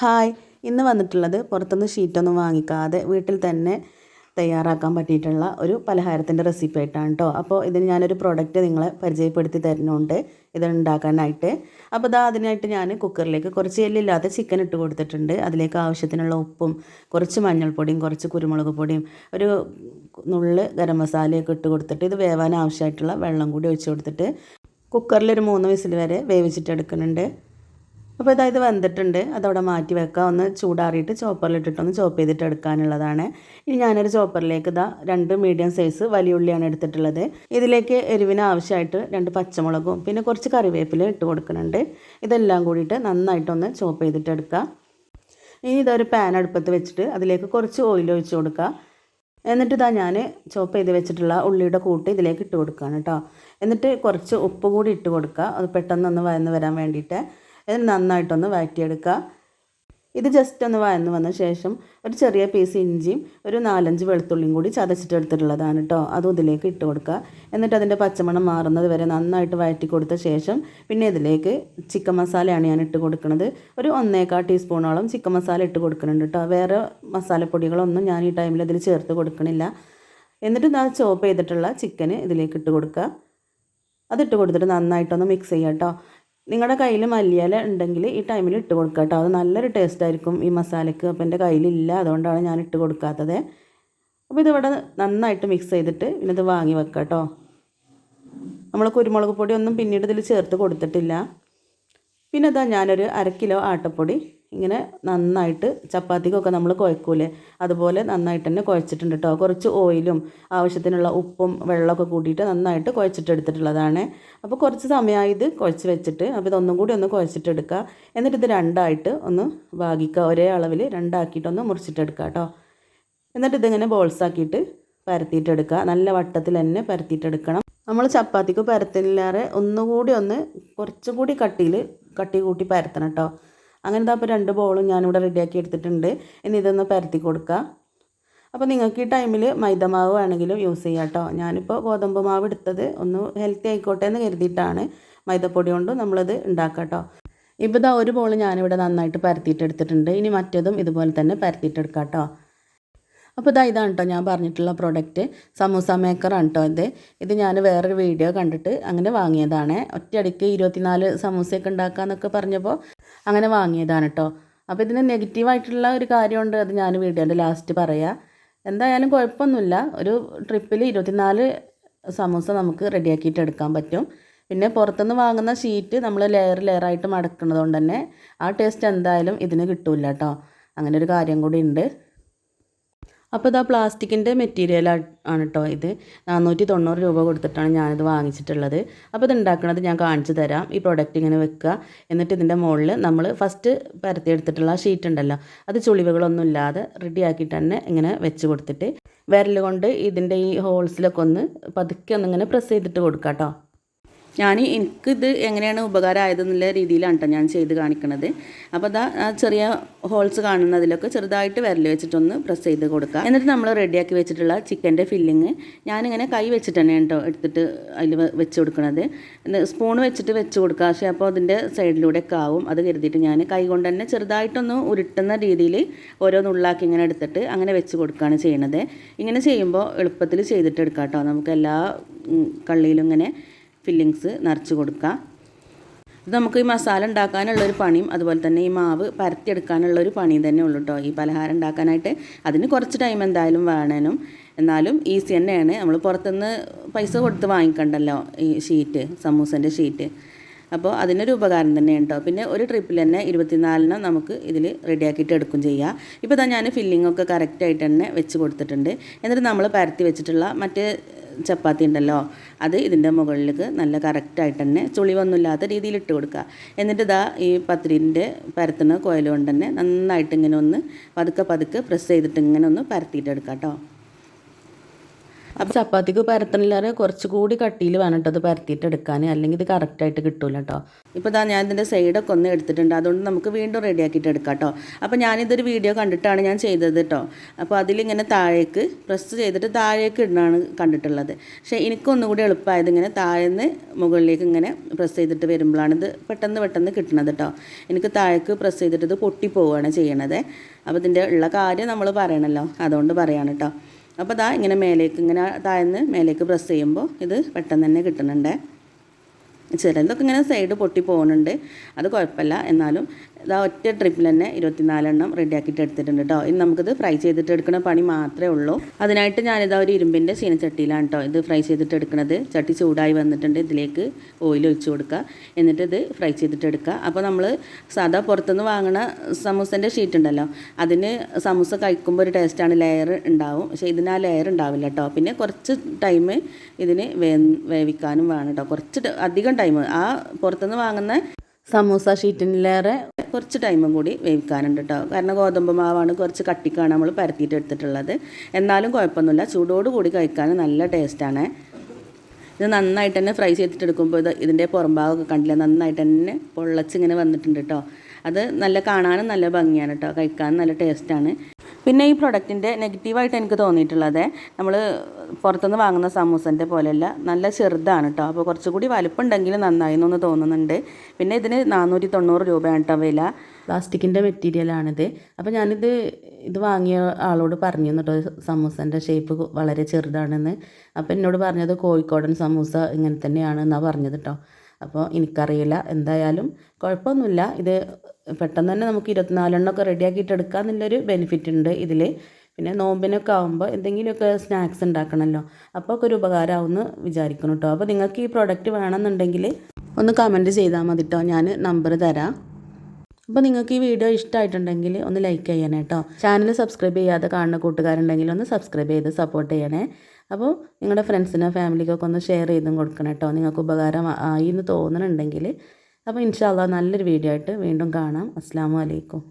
Hi. ഇന്ന് വന്നിട്ടുള്ളത് പുറത്തുനിന്ന് ഷീറ്റൊന്നും വാങ്ങിക്കാതെ വീട്ടിൽ തന്നെ തയ്യാറാക്കാൻ പറ്റിയിട്ടുള്ള ഒരു പലഹാരത്തിന്റെ റെസിപ്പി ആയിട്ടാണ് കേട്ടോ അപ്പോൾ ഇതിന് ഞാനൊരു പ്രോഡക്റ്റ് നിങ്ങളെ പരിചയപ്പെടുത്തി തരുന്നുണ്ട്. ഇത് ഉണ്ടാക്കാനായിട്ട് അപ്പോൾ ഇതാ അതിനായിട്ട് ഞാൻ കുക്കറിലേക്ക് കുറച്ച് എല്ലില്ലാത്ത ചിക്കൻ ഇട്ട് കൊടുത്തിട്ടുണ്ട്. അതിലേക്ക് ആവശ്യത്തിനുള്ള ഉപ്പും കുറച്ച് മഞ്ഞൾപ്പൊടിയും കുറച്ച് കുരുമുളക് പൊടിയും ഒരു നുള്ള് ഗരം മസാലയൊക്കെ ഇട്ട് കൊടുത്തിട്ട് ഇത് വേവാൻ ആവശ്യമായിട്ടുള്ള വെള്ളം കൂടി ഒഴിച്ച് കൊടുത്തിട്ട് കുക്കറിൽ ഒരു മൂന്ന് വിസിൽ വരെ വേവിച്ചിട്ട് എടുക്കുന്നുണ്ട്. അപ്പോൾ ഇതാ ഇത് വെന്തിട്ടുണ്ട് അതവിടെ മാറ്റി വെക്കുക ഒന്ന് ചൂടാറിയിട്ട് ചോപ്പറിലിട്ടിട്ടൊന്ന് ചോപ്പ് ചെയ്തിട്ട് എടുക്കാനുള്ളതാണ്. ഇനി ഞാനൊരു ചോപ്പറിലേക്ക് ഇതാ രണ്ട് മീഡിയം സൈസ് വലിയ ഉള്ളിയാണ് എടുത്തിട്ടുള്ളത്. ഇതിലേക്ക് എരിവിന് ആവശ്യമായിട്ട് രണ്ട് പച്ചമുളകും പിന്നെ കുറച്ച് കറിവേപ്പില ഇട്ട് കൊടുക്കുന്നുണ്ട്. ഇതെല്ലാം കൂടിയിട്ട് നന്നായിട്ടൊന്ന് ചോപ്പ് ചെയ്തിട്ട് എടുക്കുക ഇനി ഇതൊരു പാൻ അടുപ്പത്ത് വെച്ചിട്ട് അതിലേക്ക് കുറച്ച് ഓയിൽ ഒഴിച്ച് കൊടുക്കുക എന്നിട്ട് ഇതാ ഞാൻ ചോപ്പ് ചെയ്ത് വെച്ചിട്ടുള്ള ഉള്ളിയുടെ കൂട്ട് ഇതിലേക്ക് ഇട്ട് കൊടുക്കുകയാണ് കേട്ടോ. എന്നിട്ട് കുറച്ച് ഉപ്പ് കൂടി ഇട്ട് കൊടുക്കുക. അത് പെട്ടെന്നൊന്ന് വയന്ന് വരാൻ വേണ്ടിയിട്ട്. ഇത് നന്നായിട്ടൊന്ന് വഴറ്റിയെടുക്കുക. ഇത് ജസ്റ്റ് ഒന്ന് വഴന്ന് വന്ന ശേഷം ഒരു ചെറിയ പീസ് ഇഞ്ചിയും ഒരു നാലഞ്ച് വെളുത്തുള്ളിയും കൂടി ചതച്ചിട്ടെടുത്തിട്ടുള്ളതാണ് കേട്ടോ അതും ഇതിലേക്ക് ഇട്ട് കൊടുക്കുക. എന്നിട്ട് അതിന്റെ പച്ചമണം മാറുന്നത് വരെ നന്നായിട്ട് വഴറ്റി കൊടുത്ത ശേഷം പിന്നെ ഇതിലേക്ക് ചിക്കൻ മസാലയാണ് ഞാൻ ഇട്ട് കൊടുക്കുന്നത് ഒരു ഒന്നേക്കാൾ ടീസ്പൂണോളം ചിക്കൻ മസാല ഇട്ട് കൊടുക്കുന്നുണ്ട് കേട്ടോ വേറെ മസാലപ്പൊടികളൊന്നും ഞാൻ ഈ ടൈമിൽ ഇതിൽ ചേർത്ത് കൊടുക്കണില്ല. എന്നിട്ട് ഞാൻ ചോപ്പ് ചെയ്തിട്ടുള്ള ചിക്കന് ഇതിലേക്ക് ഇട്ട് കൊടുക്കുക. അതിട്ട് കൊടുത്തിട്ട് നന്നായിട്ടൊന്ന് മിക്സ് ചെയ്യാം കേട്ടോ നിങ്ങളുടെ കയ്യിൽ മല്ലിയില ഉണ്ടെങ്കിൽ ഈ ടൈമിൽ ഇട്ട് കൊടുക്കുക കേട്ടോ അത് നല്ലൊരു ടേസ്റ്റ് ആയിരിക്കും ഈ മസാലയ്ക്ക് അപ്പോൾ എന്റെ കയ്യിലില്ല. അതുകൊണ്ടാണ് ഞാൻ ഇട്ട് കൊടുക്കാത്തത്. അപ്പോൾ ഇതിവിടെ നന്നായിട്ട് മിക്സ് ചെയ്തിട്ട് ഇനി ഇത് വാങ്ങി വെക്കാം കേട്ടോ നമ്മൾ കുരുമുളക് പൊടി ഒന്നും പിന്നീട് ഇതിൽ ചേർത്ത് കൊടുത്തിട്ടില്ല. പിന്നെ ഇതാ ഞാനൊരു അര കിലോ ആട്ടപ്പൊടി ഇങ്ങനെ നന്നായിട്ട് ചപ്പാത്തിക്കൊക്കെ നമ്മൾ കുഴക്കൂലേ? അതുപോലെ നന്നായിട്ട് തന്നെ കുഴച്ചിട്ടുണ്ട് കേട്ടോ കുറച്ച് ഓയിലും ആവശ്യത്തിനുള്ള ഉപ്പും വെള്ളമൊക്കെ കൂട്ടിയിട്ട് നന്നായിട്ട് കുഴച്ചിട്ടെടുത്തിട്ടുള്ളതാണ്. അപ്പോൾ കുറച്ച് സമയമായി ഇത് കുഴച്ച് വെച്ചിട്ട് അപ്പോൾ ഇതൊന്നും കൂടി ഒന്ന് കുഴച്ചിട്ടെടുക്കുക എന്നിട്ട് ഇത് രണ്ടായിട്ട് ഒന്ന് ഭാഗിക്കുക ഒരേ അളവിൽ രണ്ടാക്കിയിട്ടൊന്ന് മുറിച്ചിട്ടെടുക്കുക കേട്ടോ എന്നിട്ട് ഇതിങ്ങനെ ബോൾസാക്കിയിട്ട് പരത്തിയിട്ടെടുക്കുക നല്ല വട്ടത്തിൽ തന്നെ പരത്തിയിട്ടെടുക്കണം. നമ്മൾ ചപ്പാത്തിക്ക് പരത്തില്ലാതെ ഒന്നുകൂടി ഒന്ന് കുറച്ചുകൂടി കട്ടിയിൽ കട്ടി കൂട്ടി പരത്തണം കേട്ടോ അങ്ങനെ ഇതാ അപ്പോൾ രണ്ട് ബോളും ഞാനിവിടെ റെഡിയാക്കി എടുത്തിട്ടുണ്ട്. ഇനി ഇതൊന്ന് പരത്തി കൊടുക്കുക അപ്പോൾ നിങ്ങൾക്ക് ഈ ടൈമിൽ മൈദമാവ് വേണമെങ്കിലും യൂസ് ചെയ്യാം കേട്ടോ ഞാനിപ്പോൾ ഗോതമ്പ് മാവ് എടുത്തത് ഒന്ന് ഹെൽത്തി ആയിക്കോട്ടെ എന്ന് കരുതിയിട്ടാണ് മൈദപ്പൊടി കൊണ്ട് നമ്മളത് ഉണ്ടാക്കാം കേട്ടോ ഇപ്പോൾ ഇതാ ഒരു ബോൾ ഞാനിവിടെ നന്നായിട്ട് പരത്തിയിട്ട് എടുത്തിട്ടുണ്ട്. ഇനി മറ്റേതും ഇതുപോലെ തന്നെ പരത്തിയിട്ടെടുക്കാം കേട്ടോ അപ്പോൾ ഇതാ ഇതാണ് കേട്ടോ ഞാൻ പറഞ്ഞിട്ടുള്ള പ്രോഡക്റ്റ് സമൂസ മേക്കറാണ് കേട്ടോ ഇത്. ഇത് ഞാൻ വേറൊരു വീഡിയോ കണ്ടിട്ട് അങ്ങനെ വാങ്ങിയതാണ്. ഒറ്റയടിക്ക് ഇരുപത്തിനാല് സമൂസയൊക്കെ ഉണ്ടാക്കാമെന്നൊക്കെ പറഞ്ഞപ്പോൾ അങ്ങനെ വാങ്ങിയതാണ് കേട്ടോ അപ്പോൾ ഇതിന് നെഗറ്റീവായിട്ടുള്ള ഒരു കാര്യമുണ്ട്. അത് ഞാൻ വീഡിയോന്റെ ലാസ്റ്റ് പറയാം. എന്തായാലും കുഴപ്പമൊന്നുമില്ല. ഒരു ട്രിപ്പിൽ ഇരുപത്തിനാല് സമൂസ നമുക്ക് റെഡിയാക്കിയിട്ട് എടുക്കാൻ പറ്റും. പിന്നെ പുറത്തുനിന്ന് വാങ്ങുന്ന ഷീറ്റ് നമ്മൾ ലെയർ ലെയറായിട്ട് മടക്കുന്നത് കൊണ്ട് തന്നെ ആ ടേസ്റ്റ് എന്തായാലും ഇതിന് കിട്ടില്ല കേട്ടോ അങ്ങനെ ഒരു കാര്യം കൂടി ഉണ്ട്. അപ്പോൾ ഇതാ പ്ലാസ്റ്റിക്കിന്റെ മെറ്റീരിയൽ ആണ് കേട്ടോ ഇത്. നാനൂറ്റി തൊണ്ണൂറ് രൂപ കൊടുത്തിട്ടാണ് ഞാനിത് വാങ്ങിച്ചിട്ടുള്ളത്. അപ്പോൾ ഇത് ഉണ്ടാക്കുന്നത് ഞാൻ കാണിച്ചു തരാം. ഈ പ്രോഡക്റ്റ് ഇങ്ങനെ വെക്കുക. എന്നിട്ട് ഇതിന്റെ മുകളിൽ നമ്മൾ ഫസ്റ്റ് പരത്തിയെടുത്തിട്ടുള്ള ഷീറ്റ് ഉണ്ടല്ലോ. അത് ചുളിവുകളൊന്നും ഇല്ലാതെ റെഡി ആക്കിയിട്ട് തന്നെ ഇങ്ങനെ വെച്ച് കൊടുത്തിട്ട് വിരൽ കൊണ്ട് ഇതിന്റെ ഈ ഹോൾസിലൊക്കെ ഒന്ന് പതുക്കെ ഒന്നിങ്ങനെ പ്രസ് ചെയ്തിട്ട് കൊടുക്കാം കേട്ടോ ഞാൻ എനിക്കിത് എങ്ങനെയാണ് ഉപകാരമായതെന്നുള്ള രീതിയിലാണ് കേട്ടോ ഞാൻ ചെയ്ത് കാണിക്കുന്നത് അപ്പോൾ അതാ ചെറിയ ഹോൾസ് കാണുന്നതിലൊക്കെ ചെറുതായിട്ട് വിരൽ വെച്ചിട്ടൊന്ന് പ്രസ് ചെയ്ത് കൊടുക്കുക എന്നിട്ട് നമ്മൾ റെഡിയാക്കി വെച്ചിട്ടുള്ള ചിക്കന്റെ ഫില്ലിങ് ഞാനിങ്ങനെ കൈ വെച്ചിട്ട് കേട്ടോ എടുത്തിട്ട് അതിൽ വെച്ച് കൊടുക്കണത്. സ്പൂൺ വെച്ചിട്ട് വെച്ച് കൊടുക്കുക പക്ഷേ അപ്പോൾ അതിന്റെ സൈഡിലൂടെ ഒക്കെ ആവും. അത് കരുതിയിട്ട് ഞാൻ കൈ കൊണ്ട് തന്നെ ചെറുതായിട്ടൊന്ന് ഉരുട്ടുന്ന രീതിയിൽ ഓരോ നുള്ളാക്കി ഇങ്ങനെ എടുത്തിട്ട് അങ്ങനെ വെച്ച് കൊടുക്കുകയാണ് ചെയ്യണത്. ഇങ്ങനെ ചെയ്യുമ്പോൾ എളുപ്പത്തിൽ ചെയ്തിട്ട് എടുക്കാം കേട്ടോ നമുക്ക് എല്ലാ കള്ളിയിലും ഇങ്ങനെ ഫില്ലിങ്സ് നിറച്ച് കൊടുക്കുക ഇത് നമുക്ക് ഈ മസാല ഉണ്ടാക്കാനുള്ളൊരു പണിയും അതുപോലെ തന്നെ ഈ മാവ് പരത്തിയെടുക്കാനുള്ളൊരു പണിയും തന്നെ ഉള്ളൂ കേട്ടോ ഈ പലഹാരം ഉണ്ടാക്കാനായിട്ട് അതിന് കുറച്ച് ടൈം എന്തായാലും വേണേനും. എന്നാലും ഈസി തന്നെയാണ്. നമ്മൾ പുറത്തുനിന്ന് പൈസ കൊടുത്ത് വാങ്ങിക്കണ്ടല്ലോ ഈ ഷീറ്റ് സമൂസന്റെ ഷീറ്റ് അപ്പോൾ അതിനൊരു ഉപകാരം തന്നെയാണ് കേട്ടോ പിന്നെ ഒരു ട്രിപ്പിൽ തന്നെ ഇരുപത്തിനാലിന് നമുക്ക് ഇതിൽ റെഡിയാക്കിയിട്ട് എടുക്കും ചെയ്യാം. ഇപ്പോൾ തന്നെ ഞാൻ ഫില്ലിങ്ങൊക്കെ കറക്റ്റായിട്ട് തന്നെ വെച്ച് കൊടുത്തിട്ടുണ്ട്. എന്നിട്ട് നമ്മൾ പരത്തി വെച്ചിട്ടുള്ള മറ്റേ ചപ്പാത്തി ഉണ്ടല്ലോ അത് ഇതിന്റെ മുകളിലേക്ക് നല്ല കറക്റ്റായിട്ട് തന്നെ ചുളിവൊന്നുമില്ലാത്ത രീതിയിൽ ഇട്ട് കൊടുക്കുക. എന്നിട്ട് ഇതാ ഈ പത്തിരിന്റെ പരത്തുന്ന കോയലുകൊണ്ട് തന്നെ നന്നായിട്ട് ഇങ്ങനെ ഒന്ന് പതുക്കെ പതുക്കെ പ്രസ് ചെയ്തിട്ട് ഇങ്ങനെ ഒന്ന് പരത്തിയിട്ടെടുക്കാം കേട്ടോ അപ്പോൾ ചപ്പാത്തിക്ക് പരത്തണില്ലാതെ കുറച്ചുകൂടി കട്ടിയിൽ വേണം കേട്ടോ അത് പരത്തിയിട്ട് എടുക്കാൻ. അല്ലെങ്കിൽ ഇത് കറക്റ്റായിട്ട് കിട്ടൂല കേട്ടോ ഇപ്പോൾ ഇതാ ഞാൻ ഇതിന്റെ സൈഡൊക്കെ ഒന്ന് എടുത്തിട്ടുണ്ട്. അതുകൊണ്ട് നമുക്ക് വീണ്ടും റെഡിയാക്കിയിട്ട് എടുക്കാം കേട്ടോ അപ്പോൾ ഞാനിതൊരു വീഡിയോ കണ്ടിട്ടാണ് ഞാൻ ചെയ്തത് കേട്ടോ അപ്പോൾ അതിലിങ്ങനെ താഴേക്ക് പ്രസ് ചെയ്തിട്ട് താഴേക്ക് ഇടാണ് കണ്ടിട്ടുള്ളത്. പക്ഷേ എനിക്കൊന്നുകൂടി എളുപ്പമായത് ഇങ്ങനെ താഴേന്ന് മുകളിലേക്ക് ഇങ്ങനെ പ്രസ് ചെയ്തിട്ട് വരുമ്പോഴാണ് ഇത് പെട്ടെന്ന് പെട്ടെന്ന് കിട്ടണത് കേട്ടോ എനിക്ക് താഴേക്ക് പ്രസ് ചെയ്തിട്ട് ഇത് പൊട്ടിപ്പോവുകയാണ് ചെയ്യണത്. അപ്പോൾ ഇതിന്റെ ഉള്ള കാര്യം നമ്മൾ പറയണല്ലോ. അതുകൊണ്ട് പറയാണ് കേട്ടോ അപ്പോൾ ഇതാ ഇങ്ങനെ മേലേക്ക് ഇങ്ങനെ താഴ്ന്ന് മേലേക്ക് പ്രസ് ചെയ്യുമ്പോൾ ഇത് പെട്ടെന്ന് തന്നെ കിട്ടുന്നുണ്ട്. ചിലതൊക്കെ ഇങ്ങനെ സൈഡ് പൊട്ടി പോകുന്നുണ്ട് അത് കുഴപ്പമില്ല. എന്നാലും ഇതാ ഒറ്റ ട്രിപ്പിൽ തന്നെ ഇരുപത്തിനാലെണ്ണം റെഡിയാക്കിയിട്ട് എടുത്തിട്ടുണ്ട് കേട്ടോ ഇനി നമുക്കിത് ഫ്രൈ ചെയ്തിട്ട് എടുക്കുന്ന പണി മാത്രമേ ഉള്ളൂ. അതിനായിട്ട് ഞാനിതാ ഒരു ഇരുമ്പിന്റെ ചീനച്ചട്ടിയിലാണ് കേട്ടോ ഇത് ഫ്രൈ ചെയ്തിട്ട് എടുക്കുന്നത് ചട്ടി ചൂടായി വന്നിട്ടുണ്ട്. ഇതിലേക്ക് ഓയിൽ ഒഴിച്ചു കൊടുക്കുക എന്നിട്ട് ഇത് ഫ്രൈ ചെയ്തിട്ട് എടുക്കുക അപ്പോൾ നമ്മൾ സാധാ പുറത്തുനിന്ന് വാങ്ങുന്ന സമൂസന്റെ ഷീറ്റ് ഉണ്ടല്ലോ. അതിന് സമൂസ കഴിക്കുമ്പോൾ ഒരു ടേസ്റ്റാണ് ലെയർ ഉണ്ടാവും. പക്ഷേ ഇതിന് ആ ലെയർ ഉണ്ടാവില്ല കേട്ടോ പിന്നെ കുറച്ച് ടൈം ഇതിന് വേ വേവിക്കാനും വേണം കേട്ടോ കുറച്ച് അധികം ടൈം ആ പുറത്തുനിന്ന് വാങ്ങുന്ന സമൂസ ഷീറ്റിലേറെ കുറച്ച് ടൈമും കൂടി വേവിക്കാനുണ്ട് കേട്ടോ കാരണം ഗോതമ്പ് മാവാണ് കുറച്ച് കട്ടിക്കാണ് നമ്മൾ പരത്തിയിട്ട് എടുത്തിട്ടുള്ളത്. എന്നാലും കുഴപ്പമൊന്നുമില്ല. ചൂടോട് കൂടി കഴിക്കാൻ നല്ല ടേസ്റ്റാണ് ഇത് നന്നായിട്ട് തന്നെ ഫ്രൈ ചെയ്തിട്ട് എടുക്കുമ്പോൾ ഇത് ഇതിന്റെ പുറംഭാഗമൊക്കെ കണ്ടില്ല? നന്നായിട്ട് തന്നെ പൊള്ളച്ചിങ്ങനെ വന്നിട്ടുണ്ട് കേട്ടോ അത് നല്ല കാണാനും നല്ല ഭംഗിയാണ് കേട്ടോ കഴിക്കാനും നല്ല ടേസ്റ്റാണ് പിന്നെ ഈ പ്രൊഡക്റ്റിന്റെ നെഗറ്റീവായിട്ട് എനിക്ക് തോന്നിയിട്ടുള്ളത് നമ്മൾ പുറത്തുനിന്ന് വാങ്ങുന്ന സമൂസന്റെ പോലെയല്ല നല്ല ചെറുതാണ് കേട്ടോ അപ്പോൾ കുറച്ചുകൂടി വലുപ്പമുണ്ടെങ്കിൽ നന്നായി എന്നൊന്ന് തോന്നുന്നുണ്ട്. പിന്നെ ഇതിന് നാനൂറ്റി തൊണ്ണൂറ് രൂപയാണ് കേട്ടോ വില. പ്ലാസ്റ്റിക്കിന്റെ മെറ്റീരിയലാണിത് അപ്പോൾ ഞാനിത് ഇത് വാങ്ങിയ ആളോട് പറഞ്ഞു കേട്ടോ സമൂസന്റെ ഷേപ്പ് വളരെ ചെറുതാണെന്ന്. അപ്പോൾ എന്നോട് പറഞ്ഞത് കോഴിക്കോടൻ സമൂസ ഇങ്ങനെ തന്നെയാണ് എന്നാണ് പറഞ്ഞത് കേട്ടോ അപ്പോൾ എനിക്കറിയില്ല. എന്തായാലും കുഴപ്പമൊന്നുമില്ല. ഇത് പെട്ടെന്ന് തന്നെ നമുക്ക് ഇരുപത്തിനാലെണ്ണമൊക്കെ റെഡിയാക്കിയിട്ട് എടുക്കാം എന്നുള്ളൊരു ബെനിഫിറ്റ് ഉണ്ട് ഇതിൽ പിന്നെ നോമ്പിനൊക്കെ ആകുമ്പോൾ എന്തെങ്കിലുമൊക്കെ സ്നാക്സ് ഉണ്ടാക്കണമല്ലോ അപ്പോൾ ഒക്കെ ഒരു ഉപകാരമാവുമെന്ന് വിചാരിക്കണം കേട്ടോ. അപ്പോൾ നിങ്ങൾക്ക് ഈ പ്രോഡക്റ്റ് വേണമെന്നുണ്ടെങ്കിൽ ഒന്ന് കമന്റ് ചെയ്താൽ മതി കേട്ടോ. ഞാൻ നമ്പർ തരാം. അപ്പോൾ നിങ്ങൾക്ക് ഈ വീഡിയോ ഇഷ്ടമായിട്ടുണ്ടെങ്കിൽ ഒന്ന് ലൈക്ക് ചെയ്യണേ കേട്ടോ ചാനൽ സബ്സ്ക്രൈബ് ചെയ്യാതെ കാണുന്ന കൂട്ടുകാരുണ്ടെങ്കിൽ ഒന്ന് സബ്സ്ക്രൈബ് ചെയ്ത് സപ്പോർട്ട് ചെയ്യണേ. അപ്പോൾ നിങ്ങളുടെ ഫ്രണ്ട്സിനോ ഫാമിലിക്കൊക്കെ ഒന്ന് ഷെയർ ചെയ്തും കൊടുക്കണം കേട്ടോ നിങ്ങൾക്ക് ഉപകാരം ആയി എന്ന് തോന്നുന്നുണ്ടെങ്കിൽ അപ്പോൾ ഇൻഷാല്ല നല്ലൊരു വീഡിയോ ആയിട്ട് വീണ്ടും കാണാം. അസ്സാം വലൈക്കും